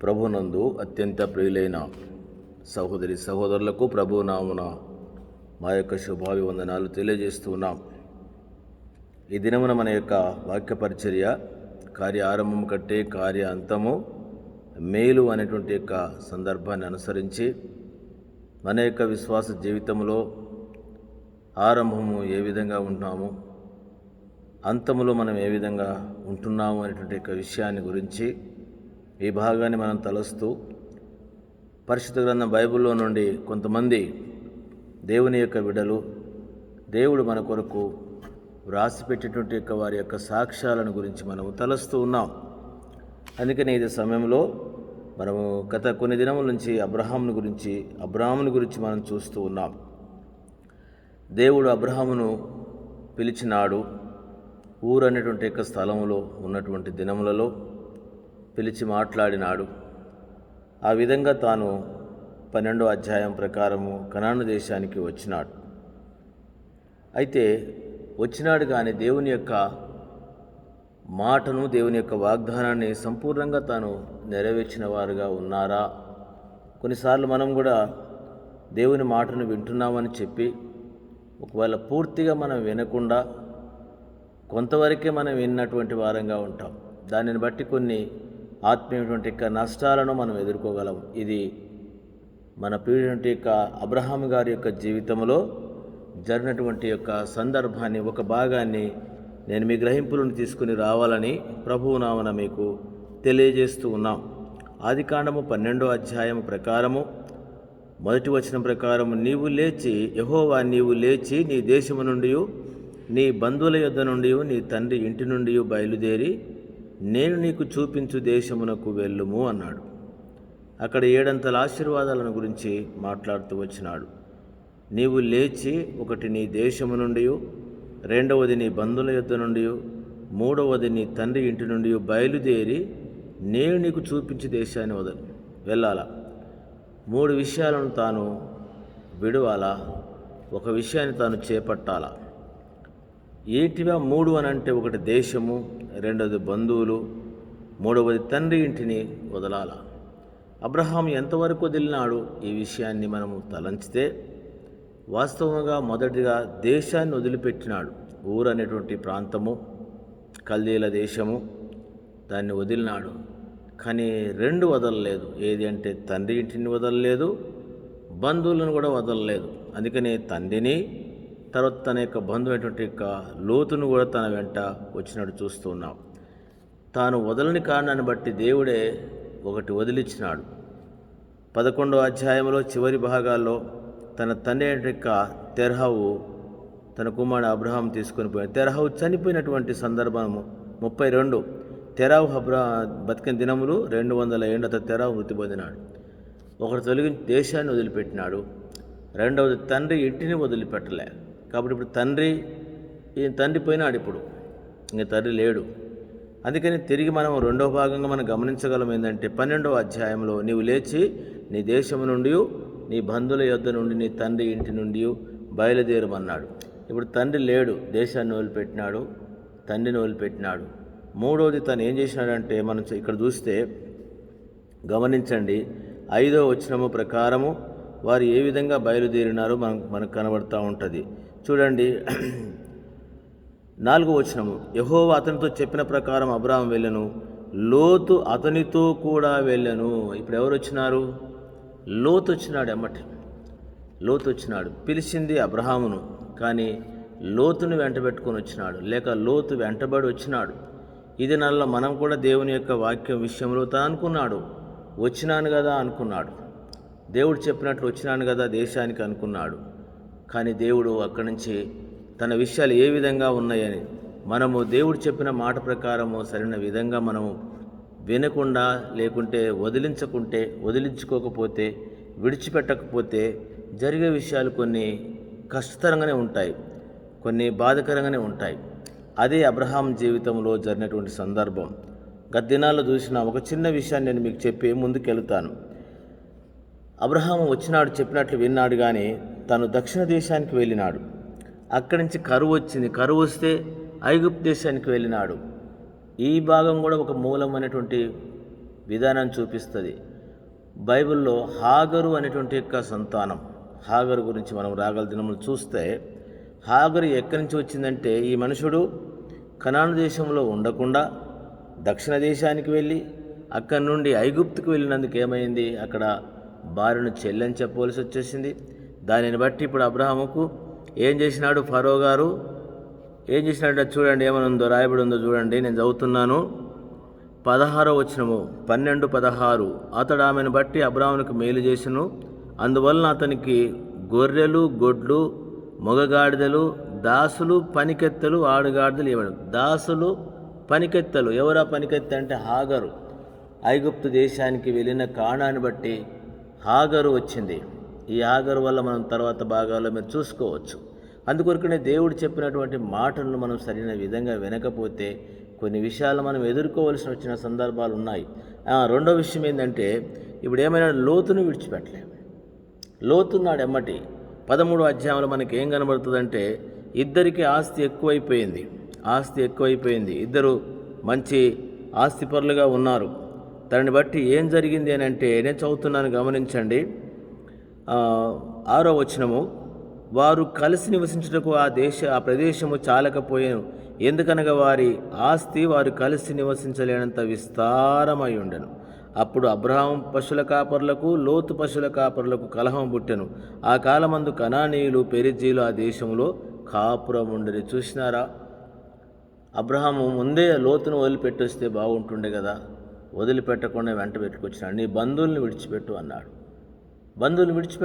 ప్రభునందు అత్యంత ప్రియులైన సహోదరి సహోదరులకు ప్రభునామున మా యొక్క శుభాభివందనాలు తెలియజేస్తున్నాం ఈ దినమున మన యొక్క వాక్యపరిచర్య కార్య ఆరంభం కట్టే కార్య అంతము మేలు అనేటువంటి యొక్క సందర్భాన్ని అనుసరించి మన యొక్క విశ్వాస జీవితంలో ఆరంభము ఏ విధంగా ఉంటున్నాము అంతములో మనం ఏ విధంగా ఉంటున్నాము అనేటువంటి యొక్క విషయాన్ని గురించి ఈ భాగాన్ని మనం తలస్తూ పరిశుద్ధ గ్రంథం బైబిల్లో నుండి కొంతమంది దేవుని యొక్క విడలు దేవుడు మన కొరకు వ్రాసిపెట్టేటువంటి యొక్క వారి యొక్క సాక్ష్యాలను గురించి మనము తలస్తూ ఉన్నాం. అందుకని ఇది సమయంలో మనము గత కొన్ని దినముల నుంచి అబ్రహాముని గురించి అబ్రహాముని గురించి మనం చూస్తూ ఉన్నాం. దేవుడు అబ్రహామును పిలిచినాడు. ఊరు అనేటువంటి యొక్క స్థలంలో ఉన్నటువంటి దినములలో పిలిచి మాట్లాడినాడు. ఆ విధంగా తాను పన్నెండో అధ్యాయం ప్రకారము కనాను దేశానికి వచ్చినాడు. అయితే వచ్చినాడు కానీ దేవుని యొక్క మాటను దేవుని యొక్క వాగ్దానాన్ని సంపూర్ణంగా తాను నెరవేర్చిన వారుగా ఉన్నారా? కొన్నిసార్లు మనం కూడా దేవుని మాటను వింటున్నామని చెప్పి ఒకవేళ పూర్తిగా మనం వినకుండా కొంతవరకే మనం విన్నటువంటి వారంగా ఉంటాం. దానిని బట్టి కొన్ని ఆత్మీయటువంటి యొక్క నష్టాలను మనం ఎదుర్కోగలం. ఇది మన ప్రియుడి యొక్క అబ్రహాం గారి యొక్క జీవితంలో జరిగినటువంటి యొక్క సందర్భాన్ని ఒక భాగాన్ని నేను మీ గ్రహింపులను తీసుకుని రావాలని ప్రభువు నామన మీకు తెలియజేస్తూ ఉన్నాం. ఆదికాండము పన్నెండో అధ్యాయం ప్రకారము మొదటి వచనం ప్రకారం నీవు లేచి యహోవా నీవు లేచి నీ దేశము నుండి నీ బంధువుల యొద్ద నుండి నీ తండ్రి ఇంటి నుండి బయలుదేరి నేను నీకు చూపించు దేశమునకు వెళ్ళుము అన్నాడు. అక్కడ ఏడంతల ఆశీర్వాదాలను గురించి మాట్లాడుతూ వచ్చినాడు. నీవు లేచి ఒకటి నీ దేశము నుండి రెండవది నీ బంధువుల యుద్ధ నుండి మూడవది నీ తండ్రి ఇంటి నుండి బయలుదేరి నేను నీకు చూపించి దేశాన్ని వద వెళ్ళాలా? మూడు విషయాలను తాను విడవాలా? ఒక విషయాన్ని తాను చేపట్టాలా? ఏంటివా మూడు అని అంటే ఒకటి దేశము? రెండవది బంధువులు మూడవది తండ్రి ఇంటిని వదలాల. అబ్రహాం ఎంతవరకు వదిలినాడు? ఈ విషయాన్ని మనము తలంచితే వాస్తవంగా మొదటిగా దేశాన్ని వదిలిపెట్టినాడు. ఊరు అనేటువంటి ప్రాంతము కల్దీల దేశము దాన్ని వదిలినాడు. కానీ రెండు వదలలేదు. ఏది అంటే తండ్రి ఇంటిని వదలలేదు బంధువులను కూడా వదలలేదు. అందుకని తండ్రిని తర్వాత తన యొక్క బంధువైనటువంటి యొక్క లోతును కూడా తన వెంట వచ్చినట్టు చూస్తూ ఉన్నాం. తాను వదలని కారణాన్ని బట్టి దేవుడే ఒకటి వదిలిచ్చినాడు. పదకొండవ అధ్యాయంలో చివరి భాగాల్లో తన తండ్రి యొక్క తెరహవు తన కుమారుడు అబ్రహాం తీసుకొని పోయాడు. తెరహవు చనిపోయినటువంటి సందర్భము ముప్పై రెండు. తెరావు అబ్రా బతికిన దినములు రెండు వందల ఏళ్ళ తెరావు మృతి పొందినాడు. ఒకటి తొలగి దేశాన్ని వదిలిపెట్టినాడు. రెండవది తండ్రి ఇంటిని వదిలిపెట్టలేదు కాబట్టి ఇప్పుడు తండ్రి ఈ తండ్రి పోయినాడు ఇప్పుడు. ఇంకా తండ్రి లేడు. అందుకని తిరిగి మనం రెండవ భాగంగా మనం గమనించగలం ఏంటంటే పన్నెండవ అధ్యాయంలో నీవు లేచి నీ దేశము నుండి నీ బంధువుల యొద్ద నుండి నీ తండ్రి ఇంటి నుండి బయలుదేరమన్నాడు. ఇప్పుడు తండ్రి లేడు దేశాన్ని వదిలిపెట్టినాడు తండ్రిని వదిలిపెట్టినాడు. మూడవది తను ఏం చేసినాడంటే మనం ఇక్కడ చూస్తే గమనించండి ఐదో వచనము ప్రకారము వారు ఏ విధంగా బయలుదేరినారో మనకు మనకు కనబడుతూ ఉంటుంది. చూడండి. నాలుగో వచనము. యహోవ అతనితో చెప్పిన ప్రకారం అబ్రాహం వెళ్ళను. లోతు అతనితో కూడా వెళ్ళను. ఇప్పుడు ఎవరు వచ్చినారు? లోతు వచ్చినాడు ఎమ్మటి. లోతు వచ్చినాడు. పిలిచింది అబ్రహామును. కానీ లోతును వెంటబెట్టుకొని వచ్చినాడు. లేక లోతు వెంటబడి వచ్చినాడు. ఇది నల్ల మనం కూడా దేవుని యొక్క వాక్యం విషయంలో తాను అనుకున్నాడు. వచ్చినాను కదా అనుకున్నాడు. దేవుడు చెప్పినట్లు వచ్చినాను కదా దేశానికి అనుకున్నాడు. కానీ దేవుడు అక్కడి నుంచి తన విషయాలు ఏ విధంగా ఉన్నాయని మనము దేవుడు చెప్పిన మాట ప్రకారము సరైన విధంగా మనము వినకుండా లేకుంటే వదిలించకుంటే వదిలించుకోకపోతే విడిచిపెట్టకపోతే జరిగే విషయాలు కొన్ని కష్టతరంగానే ఉంటాయి కొన్ని బాధకరంగానే ఉంటాయి. అదే అబ్రహాం జీవితంలో జరిగినటువంటి సందర్భం. గత దినాల్లో చూసిన ఒక చిన్న విషయాన్ని నేను మీకు చెప్పి ముందుకెళ్తాను. అబ్రహాం వచ్చినాడు చెప్పినట్లు విన్నాడు కానీ తను దక్షిణ దేశానికి వెళ్ళినాడు. అక్కడి నుంచి కరువు వచ్చింది. కరువు వస్తే ఐగుప్తు దేశానికి వెళ్ళినాడు. ఈ భాగం కూడా ఒక మూలం అనేటువంటి విధానం చూపిస్తుంది. బైబిల్లో హాగరు అనేటువంటి యొక్క సంతానం. హాగరు గురించి మనం రాగల దినములు చూస్తే హాగరు ఎక్కడి నుంచి వచ్చిందంటే ఈ మనుషుడు కనాను దేశంలో ఉండకుండా దక్షిణ దేశానికి వెళ్ళి అక్కడి నుండి ఐగుప్తుకు వెళ్ళినందుకు ఏమైంది? అక్కడ భార్యను చెల్లని చెప్పవలసి వచ్చేసింది దానిని బట్టి ఇప్పుడు అబ్రహాముకు ఏం చేసినాడు? ఫరో గారు ఏం చేసినట్టు చూడండి ఏమైనా ఉందో రాయబడి ఉందో చూడండి నేను చదువుతున్నాను. పదహారో వచనము పన్నెండు పదహారు. అతడు ఆమెను బట్టి అబ్రాహ్మునికి మేలు చేసెను. అందువలన అతనికి గొర్రెలు గొడ్లు మొగగాడిదలు దాసులు పనికెత్తలు ఆడుగాడిదలు ఇవ్వడం దాసులు పనికెత్తలు. ఎవరా పనికెత్త అంటే హాగరు. ఐగుప్తు దేశానికి వెళ్ళిన కాణాన్ని బట్టి హాగరు వచ్చింది. ఈ ఆగరు వల్ల మనం తర్వాత భాగాల్లో మీరు చూసుకోవచ్చు. అందుకొరకనే దేవుడు చెప్పినటువంటి మాటలను మనం సరైన విధంగా వినకపోతే కొన్ని విషయాలు మనం ఎదుర్కోవలసి వచ్చిన సందర్భాలు ఉన్నాయి. రెండో విషయం ఏంటంటే ఇప్పుడు ఏమైనా లోతును విడిచిపెట్టలేము. లోతున్నాడు ఎమ్మటి పదమూడు అధ్యాయంలో మనకి ఏం కనబడుతుందంటే ఇద్దరికి ఆస్తి ఎక్కువైపోయింది. ఆస్తి ఎక్కువైపోయింది. ఇద్దరు మంచి ఆస్తిపరులుగా ఉన్నారు. దాన్ని బట్టి ఏం జరిగింది అని అంటే నేను చదువుతున్నాను గమనించండి. ఆరో వచనము వారు కలిసి నివసించుటకు ఆ దేశ ఆ ప్రదేశము చాలకపోయాను. ఎందుకనగా వారి ఆస్తి వారు కలిసి నివసించలేనంత విస్తారమై ఉండను అప్పుడు అబ్రహాం పశుల కాపర్లకు లోతు పశుల కాపర్లకు కలహం పుట్టెను. ఆ కాలమందు కనానీయులు పెరిజీలు ఆ దేశంలో కాపురం ఉండని చూసినారా? అబ్రహాము ముందే లోతును వదిలిపెట్టొస్తే బాగుంటుండే కదా. వదిలిపెట్టకుండా వెంట పెట్టుకొచ్చినాడు. నీ బంధువుల్ని విడిచిపెట్టు అన్నాడు. బంధువులు విడిచిపెట్టు